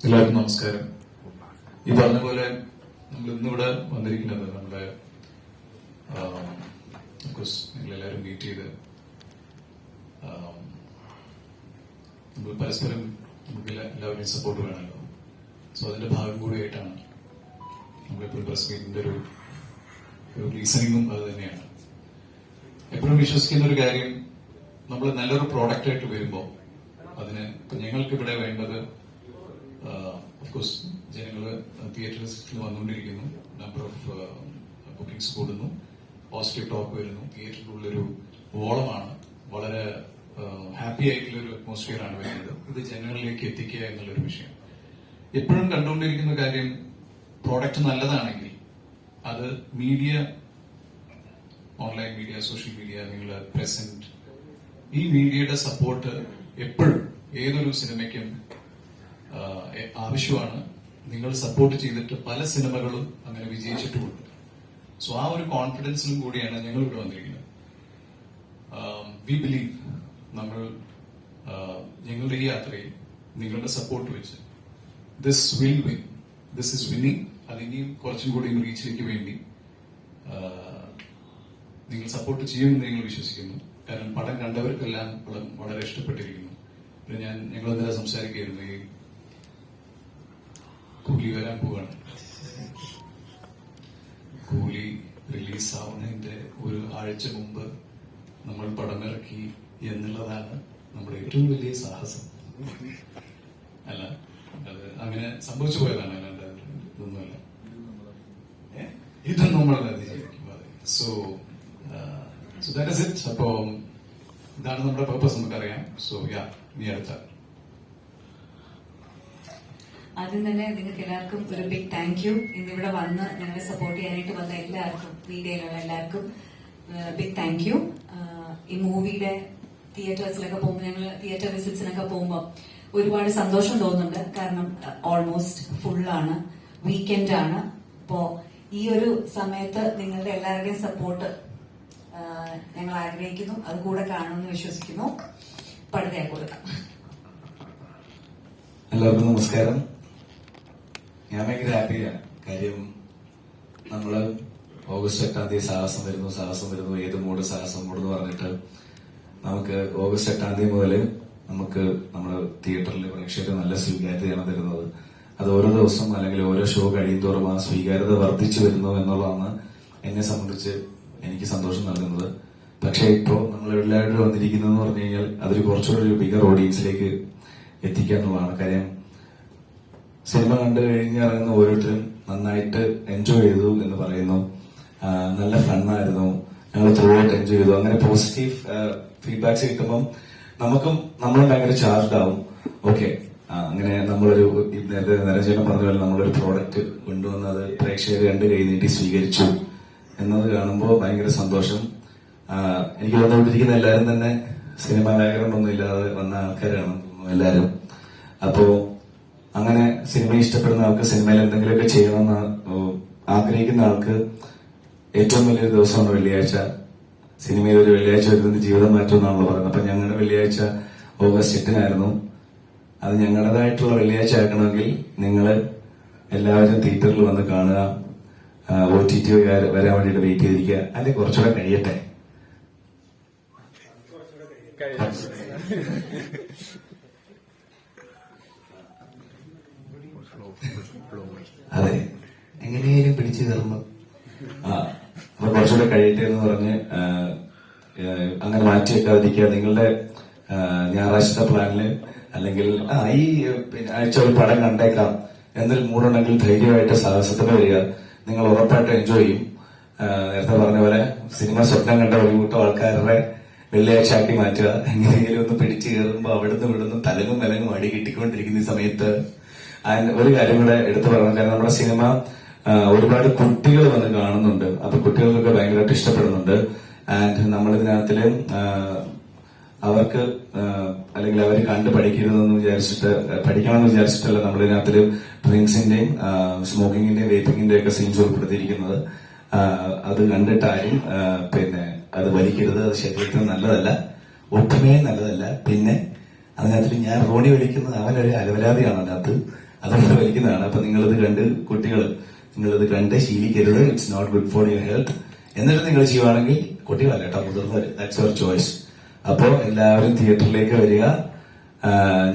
എല്ലാവർക്കും നമസ്കാരം. ഈ പറഞ്ഞ പോലെ നമ്മൾ ഇന്നിവിടെ വന്നിരിക്കുന്നത് നമ്മുടെ നിങ്ങളെല്ലാവരും മീറ്റ് ചെയ്ത് നമ്മൾ പരസ്പരം നമുക്ക് എല്ലാ- എല്ലാവരുടെയും സപ്പോർട്ട് വേണമല്ലോ. സോ അതിന്റെ ഭാഗം കൂടിയായിട്ടാണ് നമ്മളിപ്പോൾ പ്രസ് മീറ്റിന്റെ ഒരു ഒരു റീസണിങ്ങും അത് തന്നെയാണ്. എപ്പോഴും വിശ്വസിക്കുന്ന ഒരു കാര്യം നമ്മൾ നല്ലൊരു പ്രോഡക്റ്റ് ആയിട്ട് വരുമ്പോൾ അതിന് ഞങ്ങൾക്ക് ഇവിടെ വേണ്ടത് ഓഫ്കോഴ്സ് ജനങ്ങൾ തിയേറ്ററിൽ വന്നുകൊണ്ടിരിക്കുന്നു. നമ്പർ ഓഫ് ബുക്കിംഗ്സ് കൂടുന്നു. പോസിറ്റീവ് ടോക്ക് വരുന്നു. തിയേറ്ററിലുള്ളൊരു ഓളമാണ് വളരെ ഹാപ്പി ആയിട്ടുള്ള ഒരു അറ്റ്മോസ്ഫിയർ ആണ് വരുന്നത്. ഇത് ജനങ്ങളിലേക്ക് എത്തിക്കുക എന്നുള്ളൊരു വിഷയം. എപ്പോഴും കണ്ടുകൊണ്ടിരിക്കുന്ന കാര്യം പ്രോഡക്റ്റ് നല്ലതാണെങ്കിൽ അത് media online media social media നിങ്ങൾ പ്രസന്റ് ഈ മീഡിയയുടെ സപ്പോർട്ട് എപ്പോഴും ഏതൊരു സിനിമയ്ക്കും ആവശ്യമാണ്. നിങ്ങൾ സപ്പോർട്ട് ചെയ്തിട്ട് പല സിനിമകളും അങ്ങനെ വിജയിച്ചിട്ടുമുണ്ട്. സോ ആ ഒരു കോൺഫിഡൻസിലും കൂടിയാണ് ഞങ്ങൾ ഇവിടെ വന്നിരിക്കുന്നത്. വി ബിലീവ് നമ്മൾ ഞങ്ങളുടെ ഈ യാത്രയിൽ നിങ്ങളുടെ സപ്പോർട്ട് വെച്ച് this will win this is winning അത് ഇനിയും കുറച്ചും കൂടി റീച്ചിലേക്ക് വേണ്ടി നിങ്ങൾ സപ്പോർട്ട് ചെയ്യുമെന്ന് നിങ്ങൾ വിശ്വസിക്കുന്നു. കാരണം പടം കണ്ടവർക്കെല്ലാം പടം വളരെ ഇഷ്ടപ്പെട്ടിരിക്കുന്നു. പിന്നെ ഞാൻ ഞങ്ങൾ ഇന്നലെ സംസാരിക്കുകയായിരുന്നു ഈ കൂലി വരാൻ പോവാണ്. കൂലി റിലീസാവുന്നതിന്റെ ഒരു ആഴ്ച മുമ്പ് നമ്മൾ പടമിറക്കി എന്നുള്ളതാണ് നമ്മുടെ ഏറ്റവും വലിയ സാഹസം. അല്ല അത് അങ്ങനെ സംഭവിച്ചു പോയതാണ് അല്ലാണ്ട് ഇതൊന്നുമല്ല. ഇത് നമ്മൾ സോ സോ ദാറ്റ് ഇറ്റ് അപ്പോ ഇതാണ് നമ്മുടെ പർപ്പസ് നമുക്കറിയാം. സോ യാ നീ അടുത്ത. ആദ്യം തന്നെ നിങ്ങൾക്ക് എല്ലാവർക്കും ഒരു ബിഗ് താങ്ക് യു ഇന്നിവിടെ വന്ന് ഞങ്ങളെ സപ്പോർട്ട് ചെയ്യാനായിട്ട് വന്ന എല്ലാവർക്കും മീഡിയയിലുള്ള എല്ലാവർക്കും ബിഗ് താങ്ക് യു ഈ മൂവിയുടെ തിയേറ്റേഴ്സിലൊക്കെ പോകുമ്പോൾ ഞങ്ങൾ തിയേറ്റർ വിസിറ്റ്സിനൊക്കെ പോകുമ്പോൾ ഒരുപാട് സന്തോഷം തോന്നുന്നുണ്ട്. കാരണം ഓൾമോസ്റ്റ് ഫുള്ളാണ് വീക്കെൻഡ് ആണ് അപ്പോ ഈ ഒരു സമയത്ത് നിങ്ങളുടെ എല്ലാവരുടെയും സപ്പോർട്ട് ഞങ്ങൾ ആഗ്രഹിക്കുന്നു. അത് കൂടെ കാണുമെന്ന് വിശ്വസിക്കുന്നു. പടുതയാ കൊടുക്കാം. എല്ലാവർക്കും നമസ്കാരം. ഞാൻ ഭയങ്കര ഹാപ്പിയാണ് കാര്യം നമ്മൾ ഓഗസ്റ്റ് എട്ടാം തീയതി സാഹസം വരുന്നു സാഹസം വരുന്നു ഏത് മൂട് സാഹസം മൂഡ് എന്ന് പറഞ്ഞിട്ട് നമുക്ക് ഓഗസ്റ്റ് എട്ടാം തീയതി മുതൽ നമുക്ക് നമ്മുടെ തിയേറ്ററിൽ പ്രേക്ഷകർ നല്ല സ്വീകാര്യതയാണ് തരുന്നത്. അത് ഓരോ ദിവസം അല്ലെങ്കിൽ ഓരോ ഷോ കഴിയുന്തോറും ആ സ്വീകാര്യത വർദ്ധിച്ചു വരുന്നു എന്നുള്ളതാണ് എന്നെ സംബന്ധിച്ച് എനിക്ക് സന്തോഷം നൽകുന്നത്. പക്ഷേ ഇപ്പോ നമ്മൾ എല്ലാവരും വന്നിരിക്കുന്നതെന്ന് പറഞ്ഞു കഴിഞ്ഞാൽ അതൊരു കുറച്ചുകൂടി ഒരു ബിഗർ ഓഡിയൻസിലേക്ക് എത്തിക്കുക എന്നുള്ളതാണ്. കാര്യം സിനിമ കണ്ടു കഴിഞ്ഞിറങ്ങുന്ന ഓരോരുത്തരും നന്നായിട്ട് എൻജോയ് ചെയ്തു എന്ന് പറയുന്നു. നല്ല ഫണ്ണായിരുന്നു ഞങ്ങൾ ത്രൂ ഔട്ട് എൻജോയ് ചെയ്തു. അങ്ങനെ പോസിറ്റീവ് ഫീഡ്ബാക്സ് കിട്ടുമ്പം നമുക്കും നമ്മളും ഭയങ്കര ചാർജ് ആവും. ഓക്കെ അങ്ങനെ നമ്മളൊരു നേരത്തെ നരഞ്ജനം പറഞ്ഞ പോലെ നമ്മളൊരു പ്രോഡക്റ്റ് കൊണ്ടുവന്ന് അത് പ്രേക്ഷകർ രണ്ട് കൈ നീട്ടി സ്വീകരിച്ചു എന്നത് കാണുമ്പോൾ ഭയങ്കര സന്തോഷം. എനിക്ക് വന്നുകൊണ്ടിരിക്കുന്ന എല്ലാവരും തന്നെ സിനിമ ബാക്ക്ഗ്രൗണ്ട് ഒന്നും ഇല്ലാതെ വന്ന ആൾക്കാരാണ് എല്ലാവരും. അപ്പോ അങ്ങനെ സിനിമ ഇഷ്ടപ്പെടുന്ന ആൾക്ക് സിനിമയിൽ എന്തെങ്കിലുമൊക്കെ ചെയ്യണമെന്ന് ആഗ്രഹിക്കുന്ന ആൾക്ക് ഏറ്റവും വലിയൊരു ദിവസമാണ് വെള്ളിയാഴ്ച. സിനിമയിൽ ഒരു വെള്ളിയാഴ്ച വരുന്നത് ജീവിതം മാറ്റുമെന്നാണല്ലോ പറയുന്നത്. അപ്പൊ ഞങ്ങളുടെ വെള്ളിയാഴ്ച ഓഗസ്റ്റ് എട്ടിനായിരുന്നു. അത് ഞങ്ങളുടേതായിട്ടുള്ള വെള്ളിയാഴ്ച ആക്കണമെങ്കിൽ നിങ്ങൾ എല്ലാവരും തിയേറ്ററിൽ വന്ന് കാണുക. ഒ ടി ടി വരാൻ വേണ്ടിയിട്ട് വെയിറ്റ് ചെയ്തിരിക്കുക. അല്ലെങ്കിൽ കുറച്ചുകൂടെ കഴിയട്ടെ. അതെ. എങ്ങനെയും പിടിച്ചു കയറുമ്പോ. ആ അപ്പൊ കുറച്ചുകൂടെ കഴിയട്ടെ എന്ന് പറഞ്ഞ് അങ്ങനെ മാറ്റി വെക്കാതിരിക്കുക നിങ്ങളുടെ ഞായറാഴ്ച ഞായറാഴ്ചത്തെ പ്ലാനിൽ അല്ലെങ്കിൽ ആ ഈ പിന്നെ ആഴ്ച ഒരു പടം കണ്ടേക്കാം എന്നൊരു മൂടുണ്ടെങ്കിൽ ധൈര്യമായിട്ട് സാഹസത്തിന് വരിക. നിങ്ങൾ ഉറപ്പായിട്ട് എൻജോയ് ചെയ്യും. നേരത്തെ പറഞ്ഞ പോലെ സിനിമ സ്വപ്നം കണ്ട ഒരു കൂട്ടം ആൾക്കാരുടെ വെള്ളിയാഴ്ച ആക്കി മാറ്റുക. എങ്ങനെയെങ്കിലും ഒന്ന് പിടിച്ചു കയറുമ്പോൾ അവിടുന്ന് ഇവിടുന്ന് തലങ്ങും വിലങ്ങും അടി കിട്ടിക്കൊണ്ടിരിക്കുന്ന ഈ സമയത്ത് ഒരു കാര്യം കൂടെ എടുത്തു പറയണം. കാരണം നമ്മുടെ സിനിമ ഒരുപാട് കുട്ടികൾ വന്ന് കാണുന്നുണ്ട്. അപ്പൊ കുട്ടികൾക്കൊക്കെ ഭയങ്കരമായിട്ട് ഇഷ്ടപ്പെടുന്നുണ്ട്. ആൻഡ് നമ്മളിതിനകത്തിൽ അവർക്ക് അല്ലെങ്കിൽ അവർ കണ്ട് പഠിക്കരുതെന്ന് വിചാരിച്ചിട്ട് പഠിക്കണമെന്ന് വിചാരിച്ചിട്ടല്ല നമ്മളിതിനകത്തിൽ ഡ്രിങ്ക്സിന്റെയും സ്മോക്കിങ്ങിന്റെയും വേപ്പിങ്ങിന്റെയും ഒക്കെ സീൻസ് ഉൾപ്പെടുത്തിയിരിക്കുന്നത്. അത് കണ്ടിട്ടാരും പിന്നെ അത് വലിക്കരുത്. അത് ശരീരത്തിന് നല്ലതല്ല. ഒട്ടുമേ നല്ലതല്ല. പിന്നെ അതിനകത്ത് ഞാൻ റോണി വിളിക്കുന്നത് അവനൊരു അലവരാതിയാണ് അതിനകത്ത്. അതുപോലെ വലിക്കുന്നതാണ് അപ്പൊ നിങ്ങളിത് കണ്ട് കുട്ടികൾ നിങ്ങളിത് കണ്ട് ശീലിക്കരുത്. It's not good for your health എന്നിട്ട് നിങ്ങൾ ചെയ്യുവാണെങ്കിൽ കുട്ടികളല്ല കേട്ടോ മുതിർന്നവർ ദാറ്റ്സ് യുവർ ചോയ്സ് അപ്പോ എല്ലാവരും തിയേറ്ററിലേക്ക് വരിക.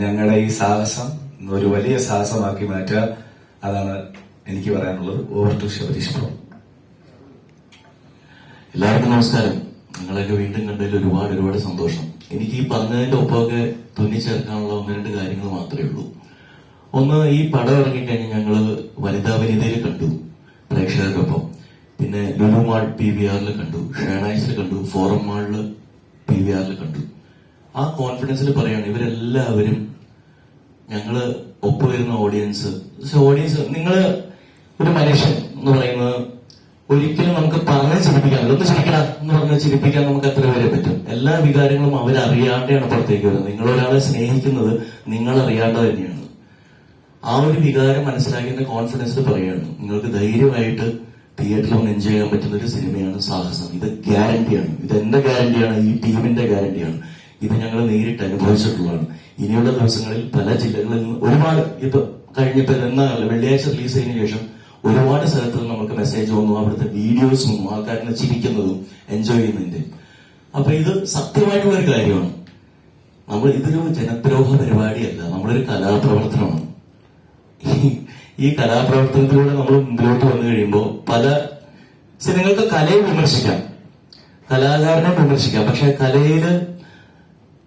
ഞങ്ങളുടെ ഈ സാഹസം ഒരു വലിയ സാഹസമാക്കി മാറ്റുക. അതാണ് എനിക്ക് പറയാനുള്ളത്. ഓവർ ടു ശബരീഷ് എല്ലാവർക്കും നമസ്കാരം. നിങ്ങളെയൊക്കെ വീണ്ടും കണ്ടതിൽ ഒരുപാട് ഒരുപാട് സന്തോഷം. എനിക്ക് ഈ പറഞ്ഞതിന്റെ ഒപ്പമൊക്കെ തുന്നിച്ചേർക്കാനുള്ള ഒന്ന് രണ്ട് കാര്യങ്ങൾ മാത്രമേ ഉള്ളൂ. ഒന്ന് ഈ പടം ഇറങ്ങിക്കഴിഞ്ഞ് ഞങ്ങൾ വനിതാ വനിതയിൽ കണ്ടു പ്രേക്ഷകർക്കൊപ്പം. പിന്നെ ലുലു മാൾ പി വി ആറിൽ കണ്ടു ഷേണൈസിൽ കണ്ടു ഫോറം മാളിൽ പി വി ആറിൽ കണ്ടു. ആ കോൺഫിഡൻസിൽ പറയാണ് ഇവരെല്ലാവരും ഞങ്ങൾ ഒപ്പുവരുന്ന ഓഡിയൻസ് ഓഡിയൻസ് നിങ്ങൾ ഒരു മനുഷ്യൻ എന്ന് പറയുന്നത് ഒരിക്കലും നമുക്ക് പറഞ്ഞ് ചിരിപ്പിക്കാൻ ഒന്ന് ചിരിക്കണം എന്ന് പറഞ്ഞ് ചിരിപ്പിക്കാൻ നമുക്ക് അത്ര പേരെ പറ്റും. എല്ലാ വികാരങ്ങളും അവരറിയാണ്ടാണ് പുറത്തേക്ക് വരുന്നത്. നിങ്ങൾ ഒരാളെ സ്നേഹിക്കുന്നത് നിങ്ങൾ അറിയാണ്ട് തന്നെയാണ്. ആ ഒരു വികാരം മനസ്സിലാക്കിയ കോൺഫിഡൻസ് പറയുകയാണ്. നിങ്ങൾക്ക് ധൈര്യമായിട്ട് തിയേറ്ററിൽ ഒന്ന് എൻജോയ് ചെയ്യാൻ പറ്റുന്ന ഒരു സിനിമയാണ് സാഹസം. ഇത് ഗ്യാരണ്ടിയാണ് ഇത് എന്റെ ഗ്യാരണ്ടിയാണ് ഈ ടീമിന്റെ ഗ്യാരണ്ടിയാണ് ഇത് ഞങ്ങൾ നേരിട്ട് അനുഭവിച്ചിട്ടുള്ളതാണ്. ഇനിയുള്ള ദിവസങ്ങളിൽ പല ജില്ലകളിൽ നിന്ന് ഒരുപാട് ഇപ്പൊ കഴിഞ്ഞിപ്പോ എന്നാൽ വെള്ളിയാഴ്ച റിലീസ് ചെയ്തതിനു ശേഷം ഒരുപാട് സ്ഥലത്ത് നമുക്ക് മെസ്സേജ് വന്നു. അവിടുത്തെ വീഡിയോസും ആൾക്കാരിനെ ചിരിക്കുന്നതും എൻജോയ് ചെയ്യുന്നതിന്റെ. അപ്പൊ ഇത് സത്യമായിട്ടുള്ള ഒരു കാര്യമാണ്. നമ്മൾ ഇതൊരു ജനദ്രോഹ പരിപാടിയല്ല. നമ്മളൊരു കലാപ്രവർത്തനമാണ്. ഈ- കലാപ്രവർത്തനത്തിലൂടെ നമ്മൾ മുമ്പോട്ട് വന്നു കഴിയുമ്പോൾ പല നിങ്ങൾക്ക് കലയെ വിമർശിക്കാം. കലാകാരനെ വിമർശിക്കാം. പക്ഷെ കലയിൽ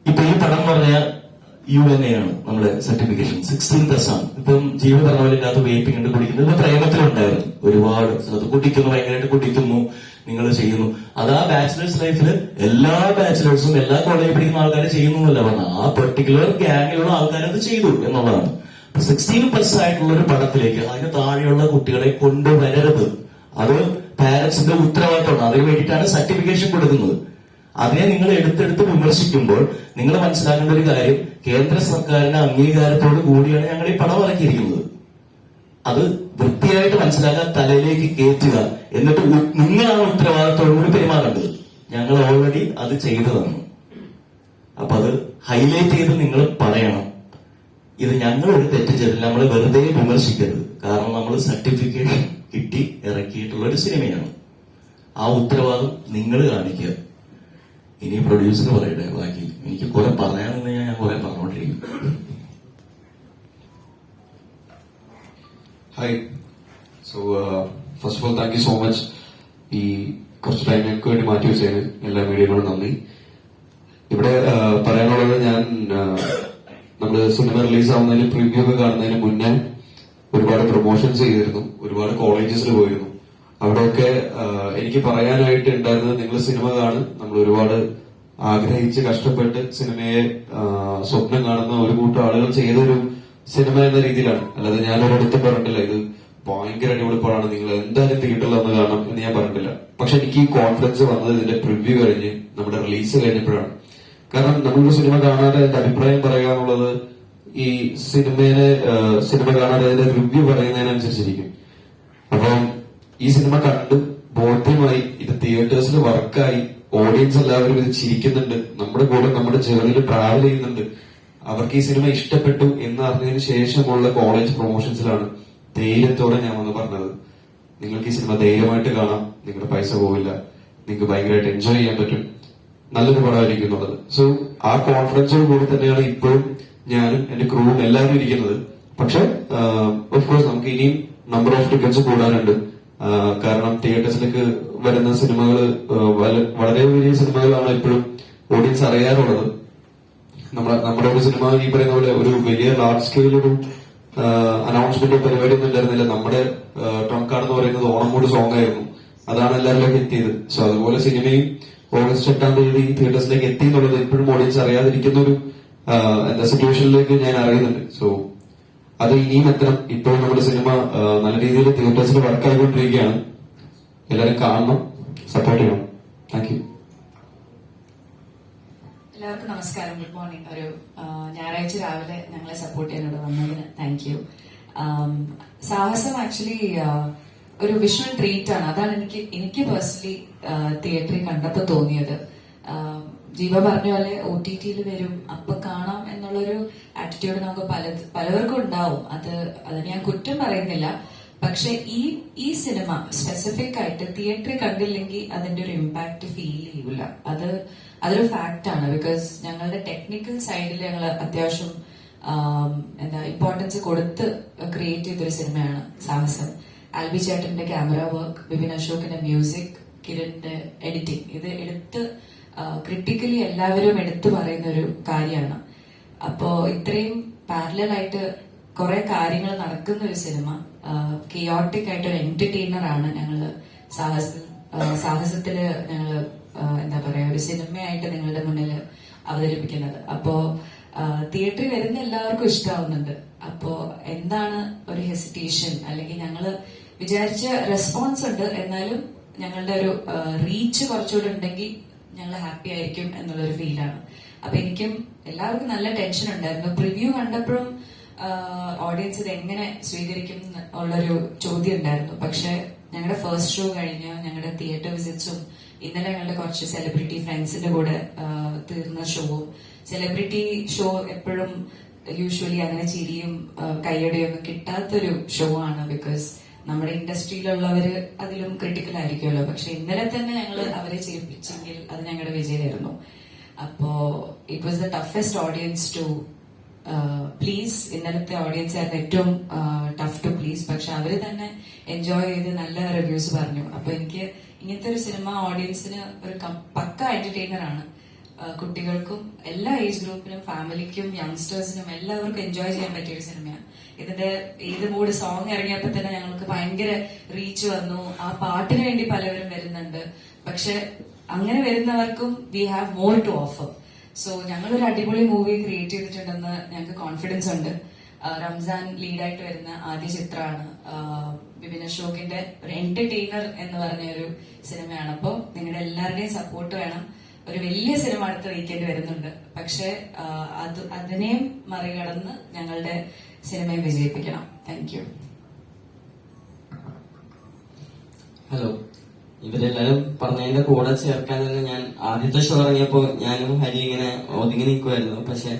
ഇപ്പൊ ഈ പടം പറഞ്ഞ യു എൻ എ ആണ് നമ്മുടെ സർട്ടിഫിക്കേഷൻ സിക്സ്റ്റീൻ പ്ലസ് ആണ്. ഇപ്പം ജീവ പറഞ്ഞ വേപ്പിംഗ് ഉണ്ട് കുടിക്കുന്നത് പ്രേമത്തിലുണ്ടായിരുന്നു. ഒരുപാട് അത് കുടിക്കുന്നു ഭയങ്കരമായിട്ട് കുടിക്കുന്നു നിങ്ങൾ ചെയ്യുന്നു. അത് ആ ബാച്ചിലേഴ്സ് ലൈഫിൽ എല്ലാ ബാച്ചിലേഴ്സും എല്ലാ കോളേജിൽ പഠിക്കുന്ന ആൾക്കാരും ചെയ്യുന്നു എന്നല്ല പറഞ്ഞ ആ പെർട്ടിക്കുലർ ഗ്യാങ്ങിലുള്ള ആൾക്കാരത് ചെയ്തു എന്നുള്ളതാണ്. സിക്സ്റ്റീൻ പ്ലസ് ആയിട്ടുള്ള ഒരു പടത്തിലേക്ക് അതിന് താഴെയുള്ള കുട്ടികളെ കൊണ്ടുവരരുത്. അത് പാരന്റ്സിന്റെ ഉത്തരവാദിത്തമാണ്. അതിന് വേണ്ടിയിട്ടാണ് സർട്ടിഫിക്കേഷൻ കൊടുക്കുന്നത്. അതിനെ നിങ്ങൾ എടുത്തെടുത്ത് വിമർശിക്കുമ്പോൾ നിങ്ങൾ മനസ്സിലാക്കേണ്ട ഒരു കാര്യം കേന്ദ്ര സർക്കാരിന്റെ അംഗീകാരത്തോട് കൂടിയാണ് ഞങ്ങൾ ഈ പണം ഇറക്കിയിരിക്കുന്നത്. അത് വൃത്തിയായിട്ട് മനസ്സിലാക്കാൻ തലയിലേക്ക് കയറ്റുക. എന്നിട്ട് നിങ്ങളാണ് ഉത്തരവാദിത്തോടു കൂടി പെരുമാറേണ്ടത്. ഞങ്ങൾ ഓൾറെഡി അത് ചെയ്തതാണ്. അപ്പൊ അത് ഹൈലൈറ്റ് ചെയ്ത് നിങ്ങൾ പറയണം. ഇത് ഞങ്ങൾ ഒരു തെറ്റ് ചെയ്തില്ല നമ്മൾ വെറുതെ വിമർശിക്കരുത്. കാരണം നമ്മൾ സർട്ടിഫിക്കേഷൻ കിട്ടി ഇറക്കിയിട്ടുള്ള ഒരു സിനിമയാണ്. ആ ഉത്തരവാദം നിങ്ങൾ കാണിക്കുക. ഇനി പ്രൊഡ്യൂസർ പറയട്ടെ ബാക്കി. എനിക്ക് കുറെ പറയാമെന്ന് ഞാൻ കുറെ പറഞ്ഞോണ്ടിരിക്കും hi so first of all thank you so much ഈ കുറച്ച് ടൈം ഞങ്ങൾക്ക് വേണ്ടി മാറ്റി വെച്ചതിന് എല്ലാ മീഡിയകളും നന്ദി. ഇവിടെ uh, പറയാനുള്ളത് ഞാൻ നമ്മൾ സിനിമ റിലീസ് ആവുന്നതിന് പ്രിവ്യൂ ഒക്കെ കാണുന്നതിന് മുന്നേ ഒരുപാട് പ്രൊമോഷൻസ് ചെയ്തിരുന്നു. ഒരുപാട് കോളേജസിൽ പോയിരുന്നു. അവിടെയൊക്കെ എനിക്ക് പറയാനായിട്ട് ഉണ്ടായിരുന്നത് നിങ്ങൾ സിനിമ കാണും. നമ്മൾ ഒരുപാട് ആഗ്രഹിച്ച് കഷ്ടപ്പെട്ട് സിനിമയെ സ്വപ്നം കാണുന്ന ഒരു കൂട്ടം ആളുകൾ ചെയ്തൊരു സിനിമ എന്ന രീതിയിലാണ്. അല്ലാതെ ഞാൻ ഒരിടത്ത് പറഞ്ഞിട്ടില്ല. ഇത് ഭയങ്കര അടിപൊളി പടമാണ് നിങ്ങൾ എന്തായാലും തിയേറ്ററിൽ വന്ന് കാണണം എന്ന് ഞാൻ പറഞ്ഞിട്ടില്ല. പക്ഷെ എനിക്ക് ഈ കോൺഫിഡൻസ് വന്നത് ഇതിന്റെ പ്രിവ്യൂ കഴിഞ്ഞ് നമ്മുടെ റിലീസ് കഴിഞ്ഞപ്പോഴാണ്. കാരണം നമ്മളൊരു സിനിമ കാണാതെ അതിന്റെ അഭിപ്രായം പറയാനുള്ളത് ഈ സിനിമയെ സിനിമ കാണാതെ അതിന്റെ റിവ്യൂ പറയുന്നതിനനുസരിച്ചിരിക്കും. അപ്പം ഈ സിനിമ കണ്ട് ബോധ്യമായി ഇത് തിയേറ്റേഴ്സിൽ വർക്കായി ഓഡിയൻസ് എല്ലാവരും ഇത് ചിരിക്കുന്നുണ്ട് നമ്മുടെ കൂടെ നമ്മുടെ ജേർണിയിൽ ട്രാവൽ ചെയ്യുന്നുണ്ട് അവർക്ക് ഈ സിനിമ ഇഷ്ടപ്പെട്ടു എന്ന് അറിഞ്ഞതിന് ശേഷമുള്ള കോളേജ് പ്രൊമോഷൻസിലാണ് ധൈര്യത്തോടെ ഞാൻ വന്ന് പറഞ്ഞത്. നിങ്ങൾക്ക് ഈ സിനിമ ധൈര്യമായിട്ട് കാണാം നിങ്ങളുടെ പൈസ പോവില്ല നിങ്ങൾക്ക് ഭയങ്കരമായിട്ട് എൻജോയ് ചെയ്യാൻ പറ്റും നല്ലൊരു പടമായിരിക്കും എന്നുള്ളത് സോ ആ കോൺഫിഡൻസോട് കൂടി തന്നെയാണ് ഇപ്പോഴും ഞാനും എന്റെ ക്രൂവും എല്ലാവരും ഇരിക്കുന്നത്. പക്ഷെ കോഴ്സ് നമുക്ക് ഇനിയും നമ്പർ ഓഫ് ടിക്കറ്റ്സ് കൂടാനുണ്ട്. കാരണം തിയേറ്റേഴ്സിലേക്ക് വരുന്ന സിനിമകൾ വളരെ വലിയ സിനിമകളാണ് ഇപ്പോഴും ഓഡിയൻസ് അറിയാറുള്ളത്. നമ്മുടെ നമ്മുടെ ഒരു സിനിമ ഈ പറയുന്ന പോലെ ഒരു വലിയ ലാർജ് സ്കെയിൽ ഒരു അനൗൺസ്മെന്റ് പരിപാടി ഒന്നും ഉണ്ടായിരുന്നില്ല. നമ്മുടെ ട്രങ്കാർഡ് എന്ന് പറയുന്നത് ഓണം കൂടി സോങ് ആയിരുന്നു. അതാണ് എല്ലാവരിലേക്ക് എത്തിയത്. സോ അതുപോലെ സിനിമയും ഓഗസ്റ്റ് എട്ടാം തീയതി തിയേറ്റേഴ്സിലേക്ക് എത്തി എന്നുള്ളത് ഇപ്പോഴും ഓഡിയൻസ് അറിയാതിരിക്കുന്ന ഒരു എന്താ സിറ്റുവേഷനിലേക്ക് ഞാൻ അറിയുന്നുണ്ട്. സോ അത് ഇനിയും എത്തണം. ഇപ്പോഴും നമ്മുടെ സിനിമ നല്ല രീതിയിൽ തിയേറ്റേഴ്സിൽ വർക്ക് ആയിക്കൊണ്ടിരിക്കുകയാണ്. എല്ലാവരും കാണണം. സപ്പോർട്ട് ചെയ്യണം. താങ്ക് യു എല്ലാവർക്കും നമസ്കാരം. ഗുഡ് മോർണിംഗ് ഒരു ഞായറാഴ്ച രാവിലെ ഞങ്ങളെ സപ്പോർട്ട് ചെയ്യാനോട് വന്നതിന് താങ്ക് യു സാഹസം ആക്ച്വലി ഒരു വിഷ്വൽ ട്രീറ്റ് ആണ്. അതാണ് എനിക്ക് എനിക്ക് പേഴ്സണലി തിയേറ്ററിൽ കണ്ടപ്പോൾ തോന്നിയത്. ജീവ പറഞ്ഞ പോലെ ഒ ടി ടിയിൽ വരും അപ്പൊ കാണാം എന്നുള്ള എന്നുള്ളൊരു ആറ്റിറ്റ്യൂഡ് നമുക്ക് പല പലവർക്കും ഉണ്ടാവും. അത് അത് ഞാൻ കുറ്റം പറയുന്നില്ല. പക്ഷെ ഈ ഈ സിനിമ സ്പെസിഫിക് ആയിട്ട് തിയേറ്ററിൽ കണ്ടില്ലെങ്കിൽ അതിന്റെ ഒരു ഇമ്പാക്ട് ഫീൽ ചെയ്യില്ല അത് അതൊരു ഫാക്റ്റ് ആണ്. ബിക്കോസ് ഞങ്ങളുടെ ടെക്നിക്കൽ സൈഡിൽ ഞങ്ങൾ അത്യാവശ്യം എന്താ ഇമ്പോർട്ടൻസ് കൊടുത്ത് ക്രിയേറ്റ് ചെയ്തൊരു സിനിമയാണ് സാഹസം. ആൽബി ചേട്ടന്റെ ക്യാമറ വർക്ക് ബിപിൻ അശോകിന്റെ മ്യൂസിക് കിരണിന്റെ എഡിറ്റിംഗ് ഇത് എടുത്ത് ക്രിട്ടിക്കലി എല്ലാവരും എടുത്തു പറയുന്ന ഒരു കാര്യമാണ്. അപ്പോ ഇത്രയും പാരലായിട്ട് കുറെ കാര്യങ്ങൾ നടക്കുന്ന ഒരു സിനിമ കിയോട്ടിക് ആയിട്ട് ഒരു എന്റർടൈനർ ആണ് ഞങ്ങൾ. സാഹസ സാഹസത്തിൽ ഞങ്ങൾ എന്താ പറയാ ഒരു സിനിമയായിട്ട് നിങ്ങളുടെ മുന്നിൽ അവതരിപ്പിക്കുന്നത്. അപ്പോ തിയേറ്ററിൽ വരുന്ന എല്ലാവർക്കും ഇഷ്ടാവുന്നുണ്ട്. അപ്പോ എന്താണ് ഒരു ഹെസിറ്റേഷൻ അല്ലെങ്കിൽ ഞങ്ങൾ വിചാരിച്ച റെസ്പോൺസ് ഉണ്ട്. എന്നാലും ഞങ്ങളുടെ ഒരു റീച്ച് കുറച്ചുകൂടെ ഉണ്ടെങ്കിൽ ഞങ്ങൾ ഹാപ്പി ആയിരിക്കും എന്നുള്ളൊരു ഫീലാണ് അപ്പൊ എനിക്കും എല്ലാവർക്കും നല്ല ടെൻഷൻ ഉണ്ടായിരുന്നു. പ്രിവ്യൂ കണ്ടപ്പോഴും ഓഡിയൻസ് ഇത് എങ്ങനെ സ്വീകരിക്കും ഉള്ളൊരു ചോദ്യം ഉണ്ടായിരുന്നു. പക്ഷെ ഞങ്ങളുടെ ഫസ്റ്റ് ഷോ കഴിഞ്ഞ് ഞങ്ങളുടെ തിയേറ്റർ വിസിറ്റ്സും ഇന്നലെ ഞങ്ങളുടെ കുറച്ച് സെലിബ്രിറ്റി ഫ്രണ്ട്സിന്റെ കൂടെ തീർന്ന ഷോവും സെലിബ്രിറ്റി ഷോ എപ്പോഴും യൂഷ്വലി അങ്ങനെ ചിരിയും കൈയടയും ഒന്നും കിട്ടാത്തൊരു ഷോ ആണ്. ബിക്കോസ് നമ്മുടെ ഇൻഡസ്ട്രിയിലുള്ളവർ അതിലും ക്രിട്ടിക്കൽ ആയിരിക്കുമല്ലോ. പക്ഷെ ഇന്നലെ തന്നെ ഞങ്ങൾ അവരെ ചെയ്യിപ്പിച്ചെങ്കിൽ അത് ഞങ്ങളുടെ വിജയമായിരുന്നു. അപ്പോ it was the toughest audience to please ഇന്നലത്തെ ഓഡിയൻസ് ആയിരുന്നു ഏറ്റവും ടഫ് ടു പ്ലീസ് പക്ഷെ അവർ തന്നെ എൻജോയ് ചെയ്ത് നല്ല റിവ്യൂസ് പറഞ്ഞു. അപ്പൊ എനിക്ക് ഇങ്ങനത്തെ ഒരു സിനിമ ഓഡിയൻസിന് ഒരു പക്ക എന്റർടൈനർ ആണ്. കുട്ടികൾക്കും എല്ലാ ഏജ് ഗ്രൂപ്പിനും ഫാമിലിക്കും യങ്സ്റ്റേഴ്സിനും എല്ലാവർക്കും എൻജോയ് ചെയ്യാൻ പറ്റിയ ഒരു സിനിമയാണ് ഇതിന്റെ ഏത് മൂഡ് സോങ് ഇറങ്ങിയപ്പോ തന്നെ ഞങ്ങൾക്ക് ഭയങ്കര റീച്ച് വന്നു. ആ പാട്ടിന് വേണ്ടി പലവരും വരുന്നുണ്ട്. പക്ഷെ അങ്ങനെ വരുന്നവർക്കും we have more to offer so ഞങ്ങളൊരു അടിപൊളി മൂവി ക്രിയേറ്റ് ചെയ്തിട്ടുണ്ടെന്ന് ഞങ്ങൾക്ക് കോൺഫിഡൻസ് ഉണ്ട്. റംസാൻ ലീഡായിട്ട് വരുന്ന ആദ്യ ചിത്രമാണ്. വിപിൻ അശോകിന്റെ ഒരു എന്റർടൈനർ എന്ന് പറഞ്ഞ ഒരു സിനിമയാണ്. അപ്പോൾ നിങ്ങളുടെ എല്ലാവരുടെയും സപ്പോർട്ട് വേണം. ഒരു വലിയ സിനിമ അടുത്ത വീക്കെൻഡ് വരുന്നുണ്ട്. പക്ഷെ അത് അതിനെയും മറികടന്ന് ഞങ്ങളുടെ സിനിമയെ വിജയിപ്പിക്കണം. താങ്ക് യു ഹലോ ഇവരെല്ലാരും പറഞ്ഞതിന്റെ കൂടെ ചേർക്കാൻ തന്നെ ഞാൻ ആദ്യത്തെ ഷോ ഇറങ്ങിയപ്പോ ഞാനും ഹരി ഇങ്ങനെ ഒതുങ്ങി നിൽക്കുമായിരുന്നു പക്ഷെ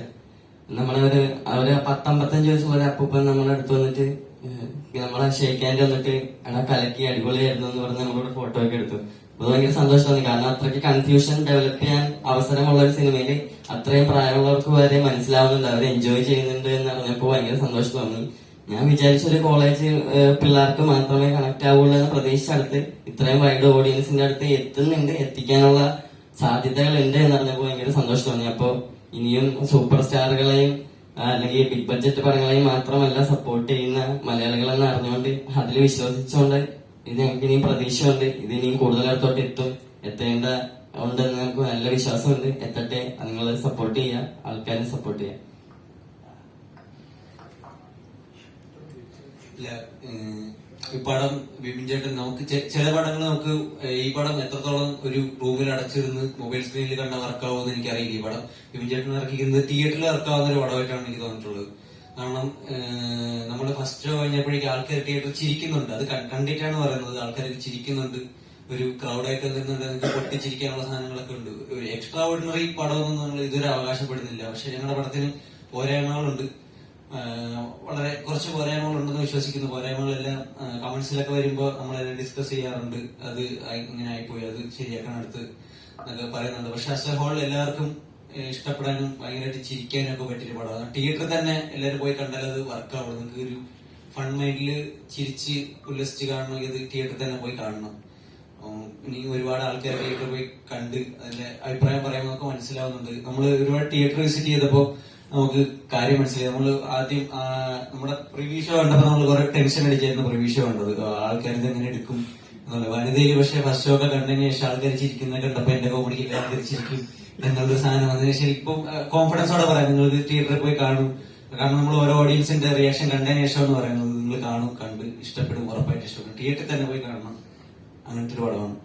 നമ്മളെ ഒരു അവർ പത്തമ്പത്തഞ്ച് വയസ്സുള്ള അപ്പൂപ്പൻ നമ്മളെ അടുത്ത് വന്നിട്ട് നമ്മളെ ഷെയ്ക്കാന്റെ വന്നിട്ട് അവിടെ കലക്കി അടിപൊളിയായിരുന്നു എന്ന് പറഞ്ഞ് നമ്മളോട് ഫോട്ടോ ഒക്കെ എടുത്തു. അത് ഭയങ്കര സന്തോഷം തോന്നി കാരണം അത്രയ്ക്ക് കൺഫ്യൂഷൻ ഡെവലപ്പ് ചെയ്യാൻ അവസരമുള്ള ഒരു സിനിമയിൽ അത്രയും പ്രായമുള്ളവർക്ക് വരെ മനസ്സിലാവുന്നുണ്ട്. അവർ എൻജോയ് ചെയ്യുന്നുണ്ട് എന്ന് അറിഞ്ഞപ്പോ ഭയങ്കര സന്തോഷം തോന്നി. ഞാൻ വിചാരിച്ച ഒരു കോളേജ് പിള്ളേർക്ക് മാത്രമേ കണക്ട് ആവുള്ളൂ എന്ന് പ്രതീക്ഷിച്ചടുത്ത് ഇത്രയും വൈഡ് ഓഡിയൻസിന്റെ അടുത്ത് എത്തുന്നുണ്ട്. എത്തിക്കാനുള്ള സാധ്യതകൾ ഉണ്ട് എന്ന് അറിഞ്ഞപ്പോൾ ഭയങ്കര സന്തോഷം തോന്നി. അപ്പോ ഇനിയും സൂപ്പർ സ്റ്റാറുകളെയും അല്ലെങ്കിൽ ബിഗ് ബഡ്ജറ്റ് പടങ്ങളെയും മാത്രമല്ല സപ്പോർട്ട് ചെയ്യുന്ന മലയാളികളെന്ന് അറിഞ്ഞുകൊണ്ട് അതിൽ വിശ്വസിച്ചുകൊണ്ട് ഇത് ഞങ്ങൾക്ക് ഇനിയും പ്രതീക്ഷയുണ്ട്. ഇത് ഇനിയും കൂടുതലായിട്ടോട്ട് എത്തും. എത്തേണ്ട ഉണ്ടെന്ന് ഞങ്ങൾക്ക് നല്ല വിശ്വാസമുണ്ട്. എത്തട്ടെ. നിങ്ങൾ സപ്പോർട്ട് ചെയ്യുക ആൾക്കാരെ സപ്പോർട്ട് ചെയ്യുക ഈ പടം വിപിൻ ചേട്ടൻ നമുക്ക് ചില പടങ്ങൾ നമുക്ക് ഈ പടം എത്രത്തോളം ഒരു റൂമിൽ അടച്ചിരുന്ന് മൊബൈൽ സ്ക്രീനിൽ കണ്ട വർക്കാവുമെന്ന് എനിക്കറിയില്ല ഈ പടം. വിപിൻ ചേട്ടൻ തിയേറ്ററിൽ ഇറക്കാവുന്ന ഒരു പടമായിട്ടാണ് എനിക്ക് തോന്നിയിട്ടുള്ളത്. കാരണം നമ്മൾ ഫസ്റ്റ് ഷോ കഴിഞ്ഞപ്പോഴേക്കും ആൾക്കാർ തിയേറ്ററിൽ ചിരിക്കുന്നുണ്ട്. അത് കണ്ടിട്ടാണ് പറയുന്നത്. ആൾക്കാർ ചിരിക്കുന്നുണ്ട്. ഒരു ക്രൗഡായിട്ട് നിന്നുണ്ട് നിങ്ങൾക്ക് പൊട്ടിച്ചിരിക്കാനുള്ള സാധനങ്ങളൊക്കെ ഉണ്ട്. ഒരു എക്സ്ട്രാ ഓർഡിനറി പടമൊന്നും നമ്മൾ ഇതുവരെ അവകാശപ്പെടുന്നില്ല. പക്ഷെ ഞങ്ങളുടെ പടത്തിന് പോരായ്മകളുണ്ട്. വളരെ കുറച്ച് പോരായ്മകളുണ്ടെന്ന് വിശ്വസിക്കുന്നു. പോരായ്മകളെല്ലാം കമന്റ്സിലൊക്കെ വരുമ്പോൾ നമ്മളെല്ലാം ഡിസ്കസ് ചെയ്യാറുണ്ട്. അത് ഇങ്ങനെ ആയിപ്പോയി. അത് ശരിയാക്കാൻ അടുത്ത് എന്നൊക്കെ പറയുന്നുണ്ട്. പക്ഷെ അസ് എ ഹോൾ എല്ലാവർക്കും ഇഷ്ടപ്പെടാനും ഭയങ്കരമായിട്ട് ചിരിക്കാനും ഒക്കെ പറ്റിയൊരു പടമാണ്. തിയേറ്ററിൽ തന്നെ എല്ലാവരും പോയി കണ്ടാൽ അത് വർക്കാവുള്ളൂ നിങ്ങൾക്ക് ഒരു ഫൺ മൈൻഡിൽ ചിരിച്ച് ഉല്ലസിച്ച് കാണണമെങ്കിൽ അത് തിയേറ്ററിൽ തന്നെ പോയി കാണണം. ഇനി ഒരുപാട് ആൾക്കാർ തിയേറ്ററിൽ പോയി കണ്ട് അതിന്റെ അഭിപ്രായം പറയുന്നതൊക്കെ മനസ്സിലാവുന്നുണ്ട്. നമ്മൾ ഒരുപാട് തിയേറ്റർ വിസിറ്റ് ചെയ്തപ്പോൾ നമുക്ക് കാര്യം മനസ്സിലായി. നമ്മൾ ആദ്യം നമ്മുടെ പ്രിവ്യൂ ഷോ കണ്ടപ്പോൾ നമ്മൾ കുറെ ടെൻഷൻ അടിച്ചായിരുന്നു പ്രിവ്യൂ ഷോ കണ്ടത്. ആൾക്കാർ ഇത് എങ്ങനെ എടുക്കും? എന്നുള്ളത് വനിതയിൽ പക്ഷെ ഫസ്റ്റ് ഷോ ഒക്കെ കണ്ടതിന് ശേഷം ആൾക്കാർ ചിരിക്കുന്ന കണ്ടപ്പോ എന്റെ കോമഡിക്ക് ആൾക്കാർ ചിരിക്കും. എന്നുള്ളൊരു സാധനം അതിന് ശേഷം ഇപ്പം കോൺഫിഡൻസോടെ പറയാം. നിങ്ങൾ തിയേറ്ററിൽ പോയി കാണും. കാരണം നമ്മൾ ഓരോ ഓഡിയൻസിന്റെ റിയാക്ഷൻ കണ്ടതിന് ശേഷം എന്ന് പറയുന്നത്. നിങ്ങൾ കാണും കണ്ട് ഇഷ്ടപ്പെടും ഉറപ്പായിട്ട് ഇഷ്ടപ്പെടും. തിയേറ്ററിൽ തന്നെ പോയി കാണണം. അങ്ങനത്തെ ഒരു പടമാണ്.